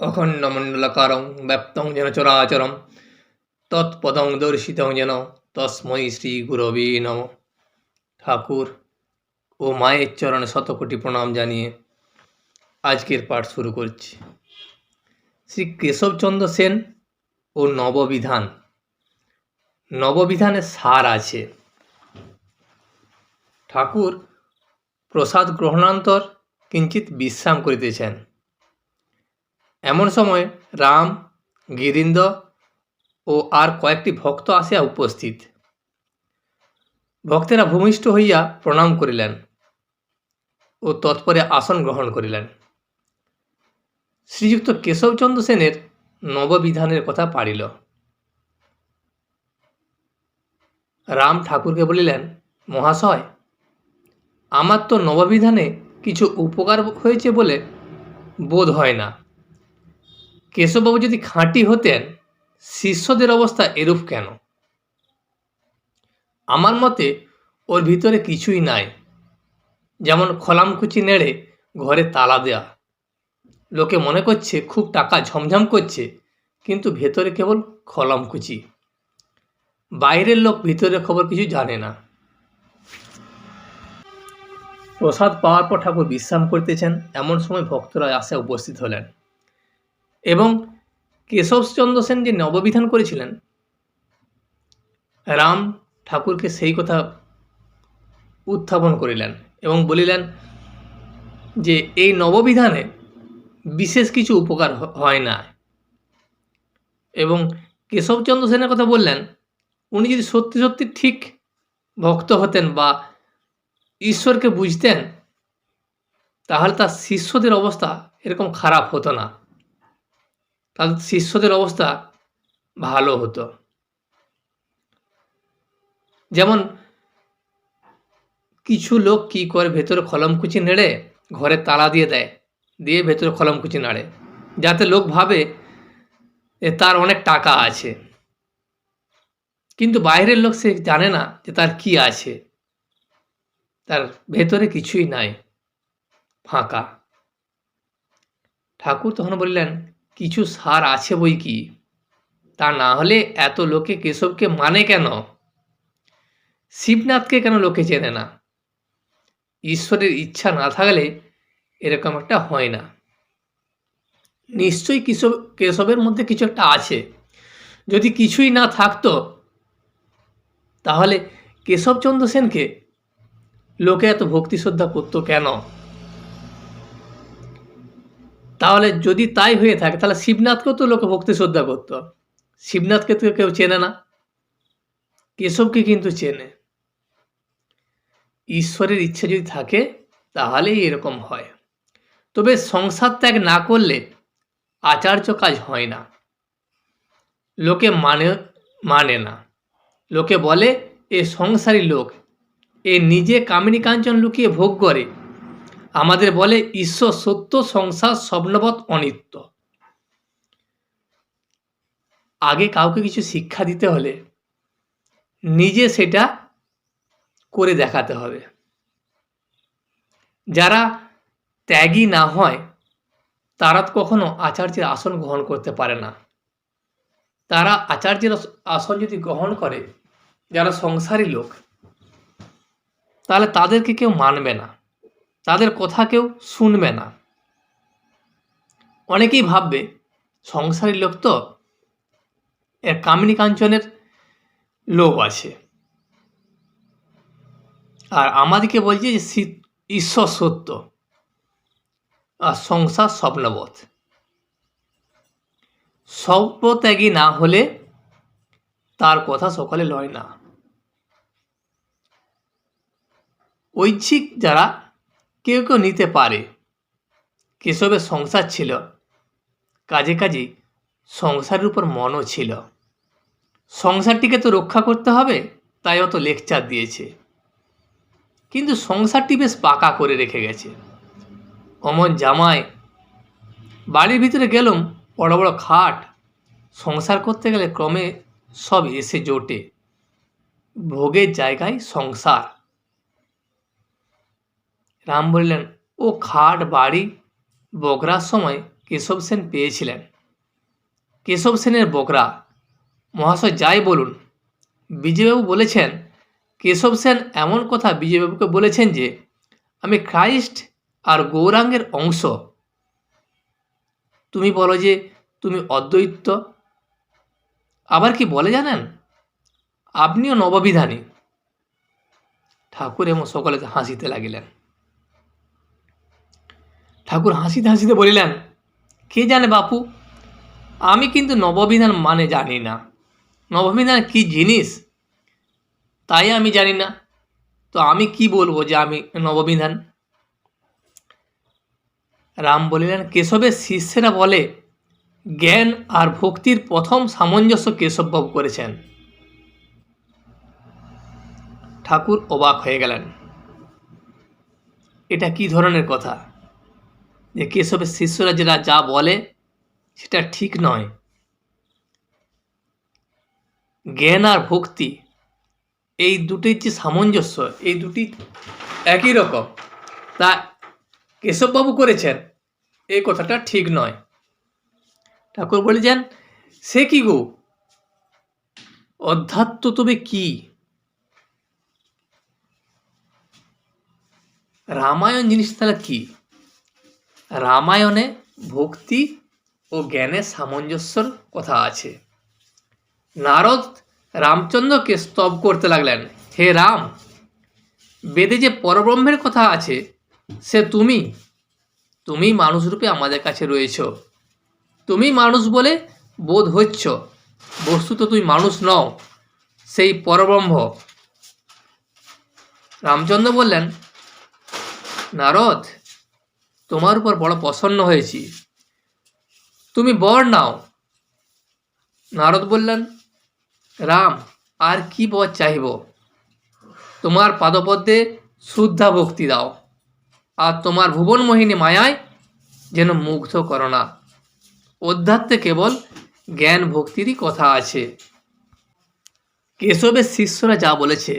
অখণ্ডমণ্ডলকারং ব্যপ্তং যেন চরাচরম তৎপদং দর্শিতং যেন তস্মৈ শ্রী গুরবে নম ঠাকুর ও মায়ের চরণে শতকোটি প্রণাম জানিয়ে আজকের পাঠ শুরু করছি। শ্রী কেশবচন্দ্র সেন ও নববিধান। নববিধানে সার আছে। ঠাকুর প্রসাদ গ্রহণান্তর কিঞ্চিত বিশ্রাম করিতেছেন। এমন সময় রাম, গিরিন্দ ও আর কয়েকটি ভক্ত আসিয়া উপস্থিত। ভক্তেরা ভূমিষ্ঠ হইয়া প্রণাম করিলেন ও তৎপরে আসন গ্রহণ করিলেন। শ্রীযুক্ত কেশবচন্দ্র সেনের নববিধানের কথা পারিল। রাম ঠাকুরকে বলিলেন, মহাশয়, আমার তো নববিধানে কিছু উপকার হয়েছে বলে বোধ হয় না। কেশববাবু যদি খাঁটি হতেন, শিষ্যদের অবস্থা এরূপ কেন? আমার মতে ওর ভিতরে কিছুই নাই। যেমন খলামকুচি নেড়ে ঘরে তালা দেয়া। লোকে মনে করছে খুব টাকা ঝমঝম করছে, কিন্তু ভেতরে কেবল খলামকুচি বাইরের লোক ভিতরের খবর কিছু জানে না। প্রসাদ পাওয়ার পর ঠাকুর বিশ্রাম করতেছেন, এমন সময় ভক্তরা আসে উপস্থিত হলেন। এবং কেশবচন্দ্র সেন যে নববিধান করেছিলেন, রাম ঠাকুরকে সেই কথা উত্থাপন করিলেন এবং বলিলেন যে, এই নববিধানে বিশেষ কিছু উপকার হয় না। এবং কেশবচন্দ্র সেনের কথা বললেন, উনি যদি সত্যি সত্যি ঠিক ভক্ত হতেন বা ঈশ্বরকে বুঝতেন, তাহলে তার শিষ্যদের অবস্থা এরকম খারাপ হতো না। তাদের শিষ্যদের অবস্থা ভালো হতো। যেমন কিছু লোক কি করে ভেতরে কলমকুচি নেড়ে ঘরে তালা দিয়ে দেয়, দিয়ে ভেতরে কলমকুচি নাড়ে। যাতে লোক ভাবে তার অনেক টাকা আছে। কিন্তু বাইরের লোক সে জানে না যে তার কি আছে। তার ভেতরে কিছুই নাই, ফাঁকা। ঠাকুর তখন বললেন কিছু সার আছে বই কি? তা না হলে এত লোকে কেশবকে মানে কেন? শিবনাথকে কেন লোকে চেনে না? ঈশ্বরের ইচ্ছা না থাকলে এরকম একটা হয় না। নিশ্চয়ই কেশব, কেশবের মধ্যে কিছু একটা আছে। যদি কিছুই না থাকতো, তাহলে কেশবচন্দ্র সেনকে লোকে এত ভক্তি শ্রদ্ধা করতো কেন? তাহলে যদি তাই হয়ে থাকে, তাহলে শিবনাথকেও তো লোকে ভক্তি শ্রদ্ধা করতো। শিবনাথকে তো কেউ চেনে না। কেশবকে কিন্তু চেনে। ঈশ্বরের ইচ্ছা যদি থাকে, তাহলেই এরকম হয়। তবে সংসার ত্যাগ না করলে আচার্য কাজ হয় না। লোকে মানে মানে না। লোকে বলে, এ সংসারী লোক, এ নিজে কামিনী কাঞ্চন লুকিয়ে ভোগ করে আমাদের বলে, ঈশ্বর সত্য, সংসার, স্বপ্নবৎ, অনিত্য। আগে কাউকে কিছু শিক্ষা দিতে হলে নিজে সেটা করে দেখাতে হবে। যারা ত্যাগী না হয়, তারা তো কখনো আচার্যের আসন গ্রহণ করতে পারে না। তারা আচার্যের আসন যদি গ্রহণ করে, যারা সংসারী লোক, তাহলে তাদেরকে কেউ মানবে না। তাদের কথা কেউ শুনবে না। অনেকেই ভাববে, সংসারী লোক তো, এর কামিনী কাঞ্চনের লোভ আছে। আর আমাদেরকে বলছে যে ঈশ্বর সত্য, আর সংসার স্বপ্নবোধ স্বপ্নত্যাগী না হলে তার কথা সকালে লয় না। ঐচ্ছিক যারা কেউ কেউ নিতে পারে। কেশবের সংসার ছিল। কাজে কাজে সংসারের উপর মনও ছিল। সংসারটিকে তো রক্ষা করতে হবে, তাই অত লেকচার দিয়েছে। কিন্তু সংসারটি বেশ পাকা করে রেখে গেছে। অমন জামাই, বাড়ির ভিতরে গেলাম, বড় বড় খাট। সংসার করতে গেলে ক্রমে সব এসে জোটে। ভোগের জায়গায় সংসার। রাম বললেন, ও খাট, বাড়ি বকরার সময় কেশব সেন পেয়েছিলেন। কেশব সেনের বকরা মহাশয় যাই বলুন। বিজয়বাবু বলেছেন, কেশব সেন এমন কথা বিজয়বাবুকে বলেছেন যে, আমি খ্রাইস্ট আর গৌরাঙ্গের অংশ। তুমি বলো যে, তুমি অদ্বৈত। আবার কি বলে জানেন? আপনিও নববিধানী। ঠাকুর এবং সকলে হাসিতে লাগিলেন। ঠাকুর হাসিতে হাসিতে বলিলেন, কে জানে বাপু, আমি কিন্তু নববিধান মানে জানি না। নববিধান কি জিনিস? তাই আমি জানি না। তো আমি কি বলব যে আমি নববিধান? রাম বলিলেন, কেশবের শিষ্যেরা বলে, জ্ঞান আর ভক্তির প্রথম সামঞ্জস্য কেশববাবু করেছেন। ঠাকুর অবাক হয়ে গেলেন। এটা কি ধরনের কথা? যে কেশবের শিষ্যরা যেটা যা বলে, সেটা ঠিক নয়। জ্ঞান আর ভক্তি, এই দুটির যে সামঞ্জস্য, এই দুটি একই রকম। তা কেশববাবু করেছেন এই কথাটা ঠিক নয়। ঠাকুর বলেছেন, সে কি গো? অধ্যাত্ম তবে কি? রামায়ণ জিনিস তাহলে কি? রামায়ণে ভক্তি ও জ্ঞানের সামঞ্জস্যর কথা আছে। নারদ রামচন্দ্রকে স্তব করতে লাগলেন, হে রাম, বেদে যে পরব্রহ্মের কথা আছে, সে তুমি তুমি মানুষরূপে আমাদের কাছে রয়েছ। তুমি মানুষ বলে বোধ হচ্ছ, বস্তুত তুমি মানুষ নও, সেই পরব্রহ্ম। রামচন্দ্র বললেন, নারদ তোমার উপর বড় প্রসন্ন হয়েছি। তুমি বর নাও। নারদ বললেন, রাম, আর কি বর চাইব তোমার পাদপদ্মে শ্রদ্ধা ভক্তি দাও, আর তোমার ভুবন মোহিনী মায়ায় যেন মুগ্ধ করো না। অধ্যাত্মে কেবল জ্ঞান ভক্তিরই কথা আছে। কেশবের শিষ্যরা যা বলেছে,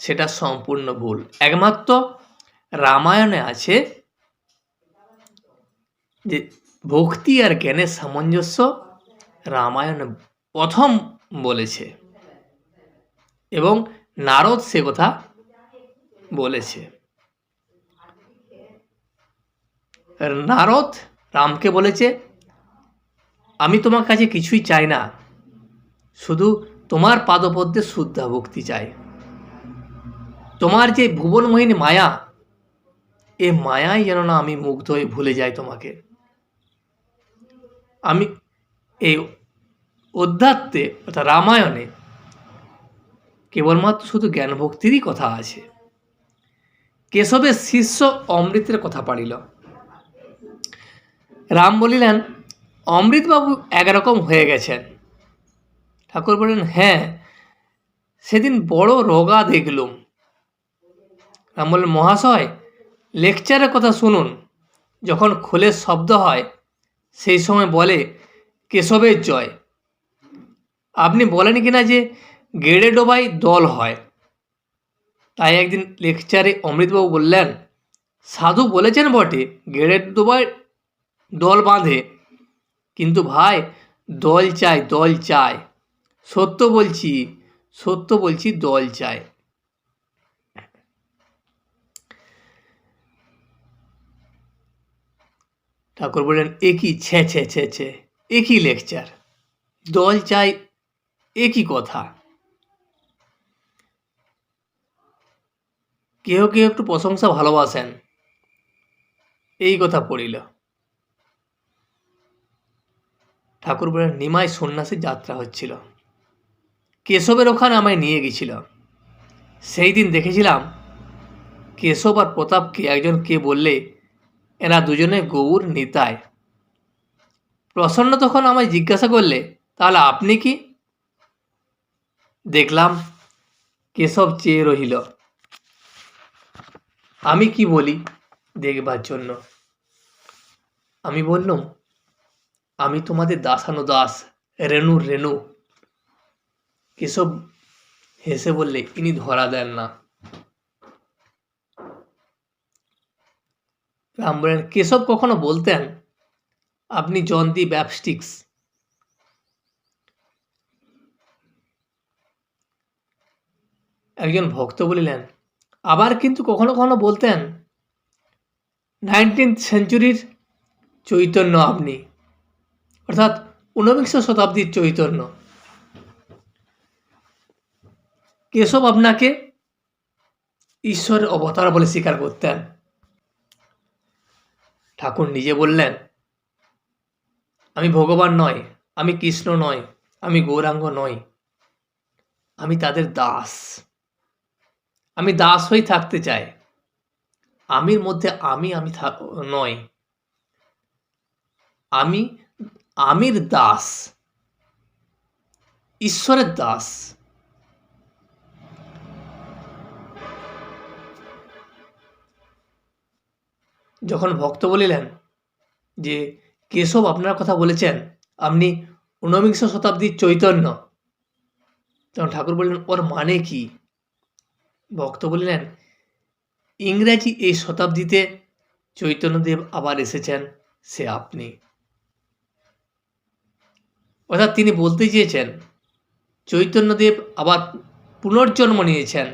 সেটা সম্পূর্ণ ভুল। একমাত্র রামায়ণে আছে যে ভক্তি আর জ্ঞানের সামঞ্জস্য রামায়ণে প্রথম বলেছে। এবং নারদ সে কথা বলেছে। নারদ রামকে বলেছে, আমি তোমার কাছে কিছুই চাই না। শুধু তোমার পাদপদ্মে শুদ্ধা ভক্তি চাই। তোমার যে ভুবনমোহিনী মায়া, এ মায়াই যেন না আমি মুগ্ধ হয়ে ভুলে যাই তোমাকে। আমি এই অধ্যাত্মে অর্থাৎ রামায়ণে কেবলমাত্র শুধু জ্ঞান ভক্তিরই কথা আছে। কেশবের শিষ্য অমৃতের কথা পারিল রাম বলিলেন, অমৃতবাবু একরকম হয়ে গেছেন। ঠাকুর বললেন হ্যাঁ সেদিন বড় রোগা দেখলুম। রাম বললেন, মহাশয়, লেকচারের কথা শুনুন। যখন খোলের শব্দ হয় সেই সময় বলে, কেশবের জয়। আপনি বলেন কিনা যে গেড়ে ডোবাই দল হয়। তাই একদিন লেকচারে অমৃতবাবু বললেন, সাধু বলেছেন বটে গেড়ে ডোবায় দল বাঁধে। কিন্তু ভাই, দল চাই দল চাই সত্য বলছি সত্য বলছি দল চাই ঠাকুর বললেন একই ছে ছে ছে ছে একই লেকচার দল চাই একই কথা। কেউ কেউ একটু প্রশংসা ভালোবাসেন। এই কথা পড়িল। ঠাকুর বলেন নিমাই সন্ন্যাসীর যাত্রা হচ্ছিল। কেশবের ওখানে আমায় নিয়ে গেছিল। সেই দিন দেখেছিলাম কেশব আর প্রতাপকে একজন কে বললে এরা দুজনে গৌর নিতায় প্রসন্ন তখন আমায় জিজ্ঞাসা করলে, তাহলে আপনি কি? দেখলাম, কেশব চেয়ে রহিল। আমি কি বলি দেখবার জন্য? আমি বললাম, আমি তোমাদের দাসানো দাস রেণু রেণু। কেশব হেসে বললে, ইনি ধরা দেন না। বলেন কেশব কখনো বলতেন, আপনি জন দি ব্যাপস্টিক্স একজন ভক্ত বলিলেন, আবার কিন্তু কখনো কখনো বলতেন, নাইনটিন্থ সেঞ্চুরির চৈতন্য আপনি অর্থাৎ ঊনবিংশ শতাব্দীর চৈতন্য। কেশব আপনাকে ঈশ্বরের অবতার বলে স্বীকার করতেন। ঠাকুর নিজে বললেন, আমি ভগবান নয় আমি কৃষ্ণ নয় আমি গৌরাঙ্গ নই, আমি তাদের দাস। আমি দাস হয়ে থাকতে চাই। আমির মধ্যে আমি আমি নয় আমি আমির দাস, ঈশ্বরের দাস। যখন ভক্ত বলিলেন যে, কেশব আপনার কথা বলেছেন, আপনি ঊনবিংশ শতাব্দীর চৈতন্য। তখন ঠাকুর বললেন, ওর মানে কি? ভক্ত বললেন, ইংরেজি এই শতাব্দীতে চৈতন্যদেব আবার এসেছেন, সে আপনি। অর্থাৎ তিনি বলতে চেয়েছেন, চৈতন্যদেব আবার পুনর্জন্ম নিয়েছেন।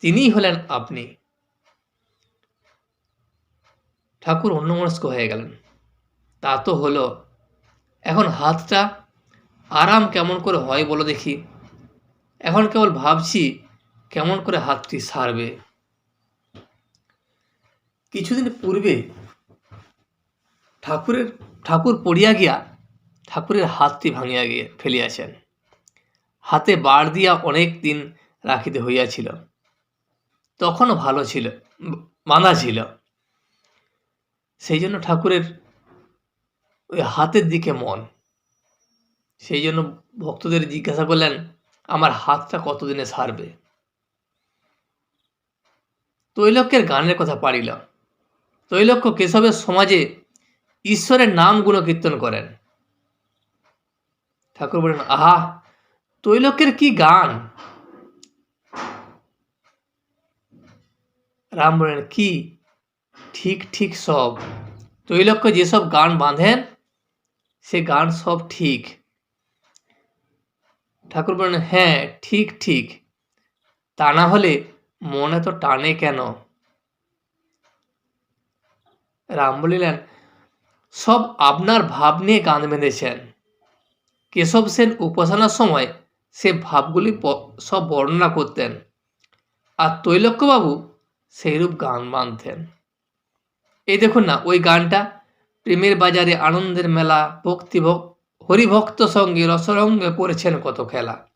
তিনিই হলেন আপনি। ঠাকুর অন্যমনস্ক হয়ে গেলেন। তা তো হলো। এখন হাতটা আরাম কেমন করে হয় বলো দেখি। এখন কেবল ভাবছি কেমন করে হাতটি সারবে। কিছুদিন পূর্বে ঠাকুরের, ঠাকুর পড়িয়া গিয়া ঠাকুরের হাতটি ভাঙিয়া গিয়ে ফেলিয়াছেন। হাতে বাড় দিয়া অনেক দিন রাখিতে হইয়াছিল। তখনও ভালো ছিল বাঁধা ছিল। সেই জন্য ঠাকুরের ওই হাতের দিকে মন। সেই জন্য ভক্তদের জিজ্ঞাসা করলেন, আমার হাতটা কতদিনে সারবে? তৈলক্যের গানের কথা পারিল তৈলক্য কেশবের সমাজে ঈশ্বরের নাম গুণ কীর্তন করেন। ঠাকুর বলেন, আহা, তৈলক্যের কি গান? রাম বলেন, কি ঠিক ঠিক সব। তৈলক্য যেসব গান বাঁধেন, সে গান সব ঠিক। ঠাকুর বলেন হ্যাঁ ঠিক ঠিক। তা না হলে মনে তো টানে কেন? রাম বলিলেন, সব আপনার ভাব নিয়ে গান বেঁধেছেন। কেশব সেন উপাসনার সময় সে ভাবগুলি সব বর্ণনা করতেন। আর তৈলক্যবাবু সেইরূপ গান বাঁধতেন। এই দেখুন না, ওই গানটা প্রেমের বাজারে আনন্দের মেলা, ভক্তি ভক- হরিভক্ত সঙ্গে রসরঙ্গে করেছেন কত খেলা।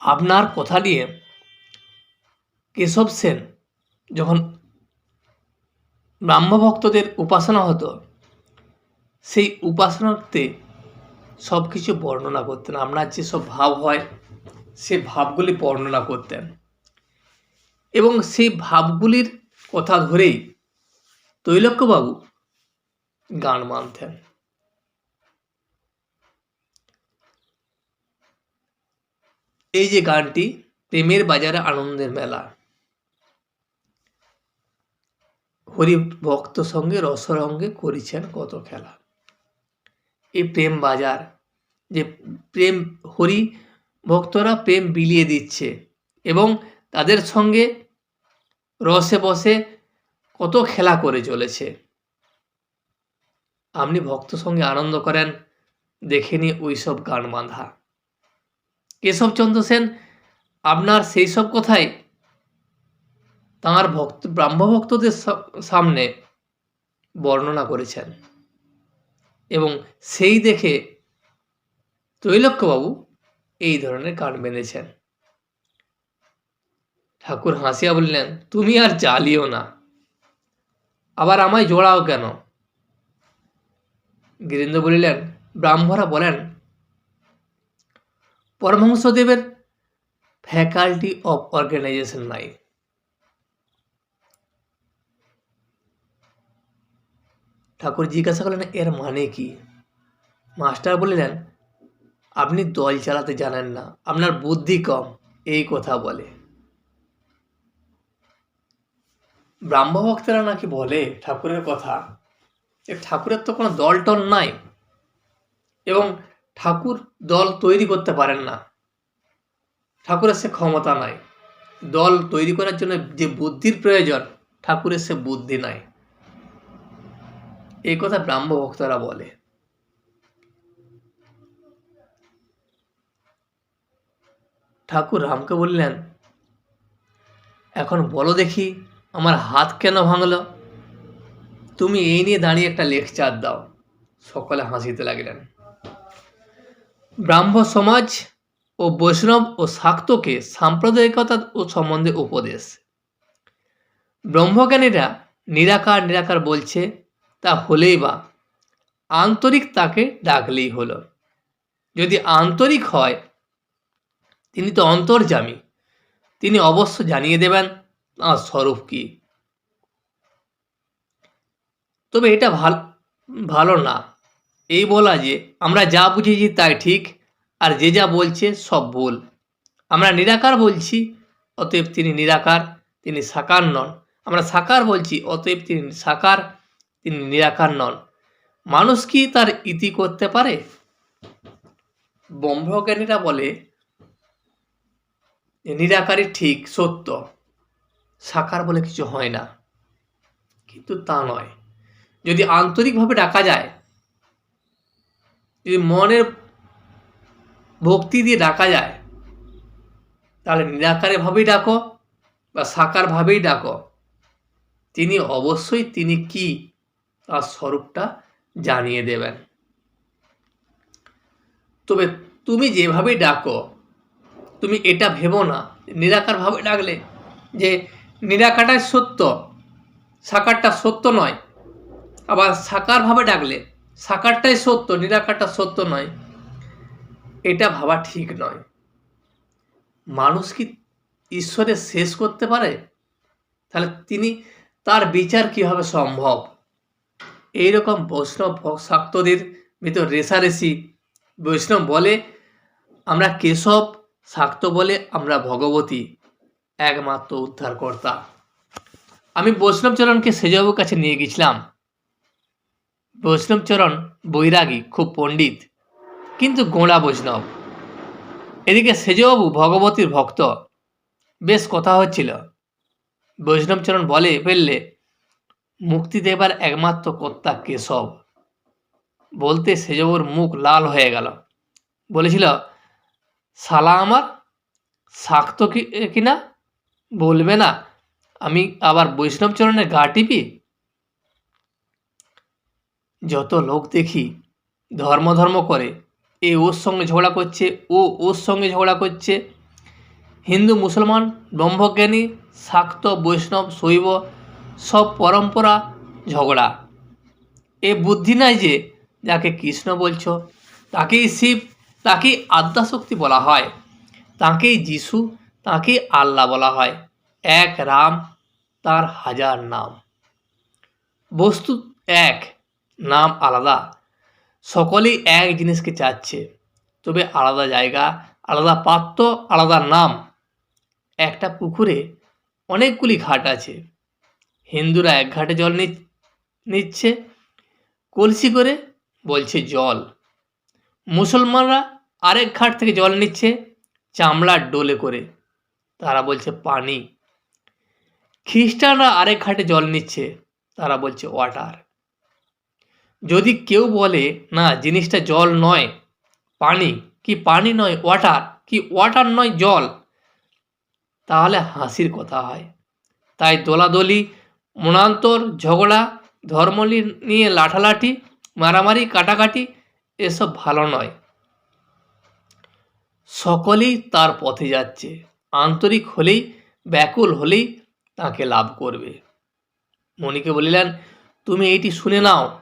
আপনার কথা দিয়ে কেশব সেন যখন ব্রাহ্মভক্তদের উপাসনা হতো, সেই উপাসনাতে সব কিছু বর্ণনা করতেন। আপনার যেসব ভাব হয়, সে ভাবগুলি বর্ণনা করতেন। এবং সেই ভাবগুলির কথা ধরেই তৈলক্যবাবু গান মানতেন। এই যে গানটি, প্রেমের বাজারে আনন্দের মেলা। হরি ভক্ত সঙ্গে, রসরঙ্গে করেছেন কত খেলা। এই প্রেম বাজার, যে প্রেম হরি ভক্তরা প্রেম বিলিয়ে দিচ্ছে এবং তাদের সঙ্গে রসে বসে কত খেলা করে চলেছে। আপনি ভক্ত সঙ্গে আনন্দ করেন দেখেনি নিয়ে ওই সব গান বাঁধা। কেশবচন্দ্র সেন, আপনার সেই সব কথাই তাঁর ভক্ত ব্রাহ্মভক্তদের সামনে বর্ণনা করেছেন। এবং সেই দেখে তৈলক্যবাবু এই ধরনের গান বেঁধেছেন। ঠাকুর হাসিয়া বললেন, তুমি আর জ্বালিও না। আবার আমায় জোড়াও কেন? গিরীন্দ্র বলিলেন, ব্রাহ্মরা বলেন, পরমহংসদেবের ফ্যাকাল্টি অফ অর্গানাইজেশন নাই। ঠাকুর জিজ্ঞাসা করলেন, এর মানে কি? মাস্টার বলিলেন, আপনি দল চালাতে জানেন না, আপনার বুদ্ধি কম, এই কথা বলে। ব্রাহ্মভক্তেরা নাকি বলে ঠাকুরের কথা যে ঠাকুরের তো কোনো দল টল নাই এবং ঠাকুর দল তৈরি করতে পারেন না। ঠাকুরের সে ক্ষমতা নাই। দল তৈরি করার জন্য যে বুদ্ধির প্রয়োজন, ঠাকুরের সে বুদ্ধি নাই। এই কথা ব্রাহ্ম ভক্তরা বলে। ঠাকুর রামকে বললেন, এখন বলো দেখি আমার হাত কেন ভাঙল? তুমি এই নিয়ে দাঁড়িয়ে একটা লেকচার দাও। সকলে হাসিতে লাগলেন। ব্রাহ্ম সমাজ ও বৈষ্ণব ও শাক্তকে সাম্প্রদায়িকতা ও সম্বন্ধে উপদেশ। ব্রহ্মজ্ঞানীরা নিরাকার নিরাকার বলছে, তা হলেই বা, আন্তরিক তাকে ডাকলেই হলো। যদি আন্তরিক হয়, তিনি তো অন্তর্জামী তিনি অবশ্য জানিয়ে দেবেন তাঁর স্বরূপ কি? তবে এটা ভালো ভালো না। এই বলা যে, আমরা যা বুঝেছি তাই ঠিক, আর যে যা বলছে সব ভুল। আমরা নিরাকার বলছি, অতএব তিনি নিরাকার, তিনি সাকার নন। আমরা সাকার বলছি, অতএব তিনি সাকার, তিনি নিরাকার নন। মানুষ কি তার ইতি করতে পারে? ব্রহ্মজ্ঞানীরা বলে, নিরাকারই ঠিক সত্য। সাকার বলে কিছু হয় না। কিন্তু তা নয়। যদি আন্তরিকভাবে ডাকা যায়, যদি মনের ভক্তি দিয়ে ডাকা যায়, তাহলে নিরাকারে ভাবেই ডাকো বা সাকার ভাবেই ডাকো। তিনি অবশ্যই তিনি কি তার স্বরূপটা জানিয়ে দেবেন। তবে তুমি যেভাবেই ডাকো, তুমি এটা ভেবো না। নিরাকারভাবে ডাকলে যে নিরাকারটাই সত্য, সাকারটা সত্য নয়। আবার সাকারভাবে ডাকলে, সাকারটাই সত্য, নিরাকারটা সত্য নয়। এটা ভাবা ঠিক নয়। মানুষ কি ঈশ্বরের শেষ করতে পারে? তাহলে তিনি, তার বিচার কীভাবে সম্ভব? এইরকম বৈষ্ণব শাক্তদের ভিতর রেশারেশি। বৈষ্ণব বলে, আমরা কেশব, শাক্ত বলে আমরা ভগবতী। একমাত্র উদ্ধারকর্তা। আমি বৈষ্ণবচরণকে সেজবাবুর কাছে নিয়ে গেছিলাম। বৈষ্ণবচরণ বৈরাগী, খুব পণ্ডিত, কিন্তু গোঁড়া বৈষ্ণব। এদিকে সেজবাবু ভগবতীর ভক্ত। বেশ কথা হচ্ছিল। বৈষ্ণবচরণ বলে ফেললে, মুক্তি দেবার একমাত্র কর্তা কেশব। বলতে সেজবুর মুখ লাল হয়ে গেল। বলেছিল, শালা আমার, শাক্ত কি, কিনা? বলবে না। আমি আবার বৈষ্ণবচরণের গা টিপি? যত লোক দেখি ধর্ম ধর্ম করে, এ ওর সঙ্গে ঝগড়া করছে, ও ওর সঙ্গে ঝগড়া করছে। হিন্দু, মুসলমান, ব্রহ্মজ্ঞানী, শাক্ত, বৈষ্ণব, শৈব, সব পরম্পরা ঝগড়া। এ বুদ্ধি নাই যে যাকে কৃষ্ণ বলছ, তাকেই শিব, তাকেই আদ্যাশক্তি বলা হয়, তাকেই যিশু তাকেই আল্লাহ বলা হয়। এক রাম, তার হাজার নাম। বস্তু এক, নাম আলাদা। সকলেই এক জিনিসকে চাচ্ছে, তবে আলাদা জায়গা, আলাদা পাত্র, আলাদা নাম। একটা পুকুরে অনেকগুলি ঘাট আছে। হিন্দুরা এক ঘাটে জল নিচ্ছে, কলসি করে বলছে জল। মুসলমানরা আরেক ঘাট থেকে জল নিচ্ছে, চামড়ার ডোলে করে। তারা বলছে, পানি। খ্রিস্টানরা আরেক ঘাটে জল নিচ্ছে, তারা বলছে, ওয়াটার। যদি কেউ বলে, না, জিনিসটা জল নয়, পানি। কি পানি নয়, ওয়াটার? কি ওয়াটার নয়, জল? তাহলে হাসির কথা হয়। তাই দোলাদলি, মনান্তর, ঝগড়া ধর্ম নিয়ে লাঠালাঠি, মারামারি, কাটাকাটি, এসব ভালো নয়। সকলেই তার পথে যাচ্ছে। আন্তরিক হলেই, ব্যাকুল হলেই তাকে লাভ করবে। মণিকে বলিলেন, তুমি এইটি শুনে নাও।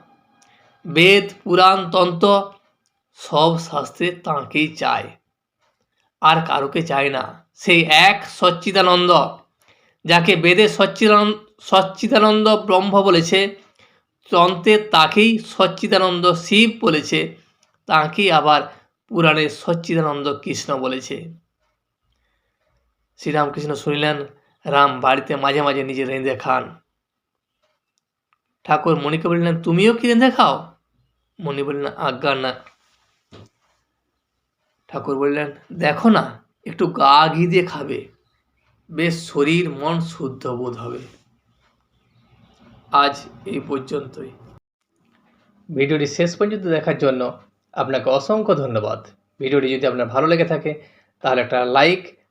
বেদ, পুরাণ, তন্ত্র সব শাস্ত্রে তাঁকেই চায়। আর কারোকে চায় না। সেই এক সচ্চিদানন্দ, যাকে বেদে সচ্চিদানন্দ সচ্চিদানন্দ ব্রহ্ম বলেছে, তন্ত্রে তাকেই সচ্চিদানন্দ শিব বলেছে, তাকেই আবার পুরাণে সচ্চিদানন্দ কৃষ্ণ বলেছে। শ্রীরামকৃষ্ণ শুনিলেন, রাম বাড়িতে মাঝে মাঝে নিজে রেঁধে খান। ঠাকুর মণিকে বললেন, তুমিও কি রেঁধে খাও? মণি বললেন, আজ্ঞা না। ঠাকুর বললেন, দেখো না, একটু গা ঘি দিয়ে খাবে, বেশ শরীর মন শুদ্ধ বোধ হবে। আজ এই পর্যন্তই। ভিডিওটি শেষ পর্যন্ত দেখার জন্য আপনাকে অসংখ্য ধন্যবাদ। ভিডিওটি যদি আপনার ভালো লেগে থাকে, তাহলে একটা লাইক